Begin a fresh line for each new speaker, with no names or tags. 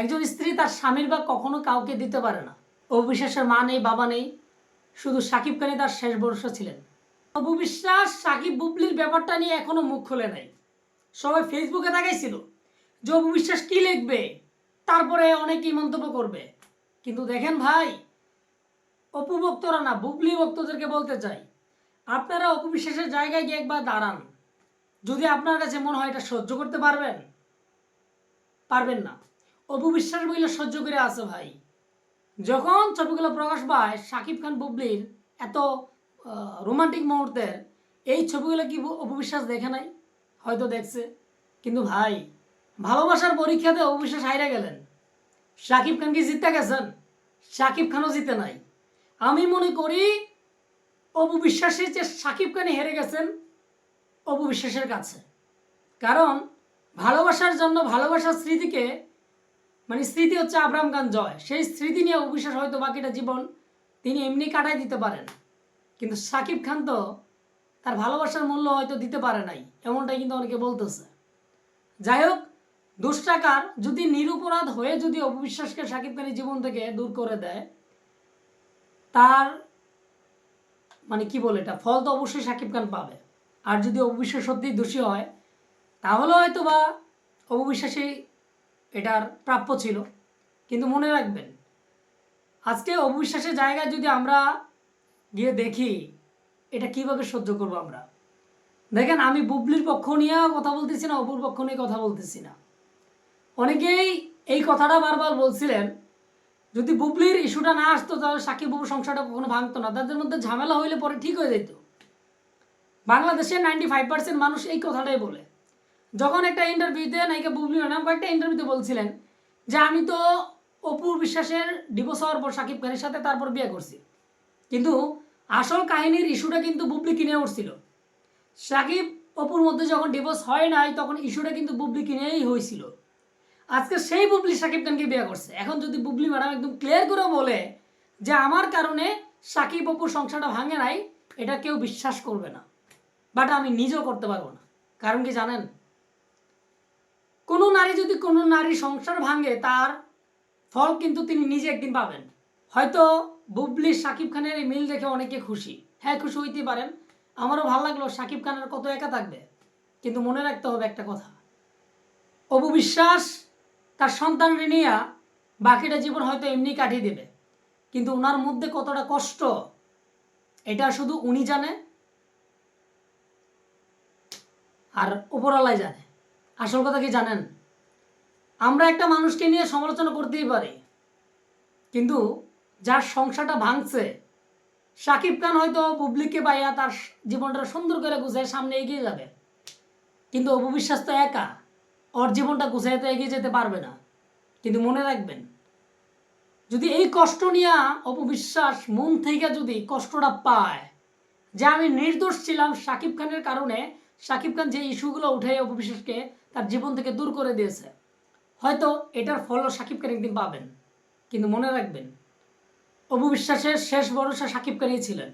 একজন স্ত্রী তার স্বামীর বা কখনো কাউকে দিতে পারে না। অবিশ্বাসের মা নেই, বাবা নেই, শুধু সাকিব খানই তার শেষ ভরসা ছিলেন। অপু বিশ্বাস, সাকিব, বুবলির ব্যাপারটা নিয়ে এখনও মুখ খুলে নাই। সবাই ফেসবুকে দেখাইছিল যে অপু বিশ্বাস কি লিখবে, তারপরে অনেকেই মন্তব্য করবে। কিন্তু দেখেন ভাই, অপু ভক্তরা না, বুবলি ভক্তদেরকে বলতে চাই। আপনারা অপু বিশ্বাসের জায়গায় গিয়ে একবার দাঁড়ান। যদি আপনার কাছে মনে হয় এটা সহ্য করতে পারবেন পারবেন না। অপু বিশ্বাস বইলে সহ্য করে আছে ভাই। যখন ছবিগুলো প্রকাশ পায় শাকিব খান, বুবলির এত রোমান্টিক মুহূর্তের, এই ছবিগুলো কি অপু বিশ্বাস দেখে নাই? হয়তো দেখছে। কিন্তু ভাই, ভালোবাসার পরীক্ষাতে অপু বিশ্বাস হাইরা গেলেন। শাকিব খান কি জিততে গেছেন? শাকিব খানও জিতে নাই। আমি মনে করি অপু বিশ্বাসের যে শাকিব খানই হেরে গেছেন অপু বিশ্বাসের কাছে। কারণ, ভালোবাসার জন্য ভালোবাসার স্মৃতিকে মানে স্মৃতি হচ্ছে আবরাম খান জয়। সেই স্মৃতি নিয়ে অবিশ্বাস হয়তো বাকিটা জীবন তিনি এমনি কাটাই দিতে পারেন। কিন্তু শাকিব খান তো তার ভালোবাসার মূল্য হয়তো দিতে পারে নাই, এমনটাই কিন্তু অনেকে বলতেছে। যাই হোক, দুষ্টাকার যদি নিরুপরাধ হয়ে যদি অপবিশ্বাসকে শাকিব খানের জীবন থেকে দূর করে দেয়, তার মানে কি বলে এটা? ফল তো অবশ্যই শাকিব খান পাবে। আর যদি অপবিশ্বাস সত্যিই দোষী হয়, তাহলে হয়তো বা অপবিশ্বাসই এটার প্রাপ্য ছিল। কিন্তু মনে রাখবেন, আজকে অবিশ্বাসের জায়গায় যদি আমরা গিয়ে দেখি, এটা কীভাবে সহ্য করব আমরা? দেখেন, আমি বুবলির পক্ষ নিয়ে কথা বলতেছি না অপুর পক্ষ নিয়ে কথা বলতেছি না। অনেকেই এই কথাটা বারবার বলছিলেন, যদি বুবলির ইস্যুটা না আসতো, তাহলে সাকিব বুবু সংসারটা কখনো ভাঙতো না। তাদের মধ্যে ঝামেলা হইলে পরে ঠিক হয়ে যেত বাংলাদেশের নাইনটি ফাইভ পার্সেন্ট মানুষ এই কথাটাই বলে। যখন একটা ইন্টারভিউতে নায়িকা বুবলি ম্যাডাম কয়েকটা ইন্টারভিউতে বলছিলেন যে, আমি তো অপুর বিশ্বাসের ডিভোর্স হওয়ার পর সাকিব খানের সাথে তারপর বিয়ে করছি। কিন্তু আসল কাহিনীর ইস্যুটা কিন্তু বুবলি কিনে উঠছিল। সাকিব অপুর মধ্যে যখন ডিভোর্স হয় নাই, তখন ইস্যুটা কিন্তু বুবলি কিনেই হয়েছিল। আজকে সেই বুবলি সাকিব খানকে বিয়ে করছে। এখন যদি বুবলি ম্যাডাম একদম ক্লিয়ার করে বলে যে, আমার কারণে সাকিব অপুর সংসারটা ভাঙে নাই, এটা কেউ বিশ্বাস করবে না। বাট আমি নিজেও করতে পারব না। কারণ কি জানেন? কোনো নারী যদি কোনো নারী সংসার ভাঙে, তার ফল কিন্তু তিনি নিজে একদিন পাবেন। হয়তো বুবলি সাকিব খানের এই মিল দেখে অনেকে খুশি। হ্যাঁ খুশি হইতে পারেন। আমারও ভালো লাগল সাকিব খানের কত একা থাকবে। কিন্তু মনে রাখতে হবে একটা কথা। অপু বিশ্বাস তার সন্তান নিয়ে বাকিটা জীবন হয়তো এমনি কাটিয়ে দেবে। কিন্তু ওনার মধ্যে কতটা কষ্ট, এটা শুধু উনি জানে আর উপরালাই জানে। আসল কথা কি জানেন? আমরা একটা মানুষকে নিয়ে সমালোচনা করতেই পারি। কিন্তু যার সংসারটা ভাঙছে, সাকিব খান হয়তো বুবলিকে পাইয়া তার জীবনটা সুন্দর করে গুছায় সামনে এগিয়ে যাবে। কিন্তু অপবিশ্বাস তো একা, ওর জীবনটা গুছাই তো এগিয়ে যেতে পারবে না। কিন্তু মনে রাখবেন, যদি এই কষ্ট নিয়ে অপবিশ্বাস মন থেকে যদি কষ্টটা পায়, যে আমি নির্দোষ ছিলাম সাকিব খানের কারণে সাকিব খান যে ইস্যুগুলো উঠে অপবিশ্বাসকে তার জীবন থেকে দূর করে দিয়েছে, হয়তো এটার ফলও সাকিব খান একদিন পাবেন। কিন্তু মনে রাখবেন, অপবিশ্বাসের শেষ ভরসা সাকিব খানই ছিলেন।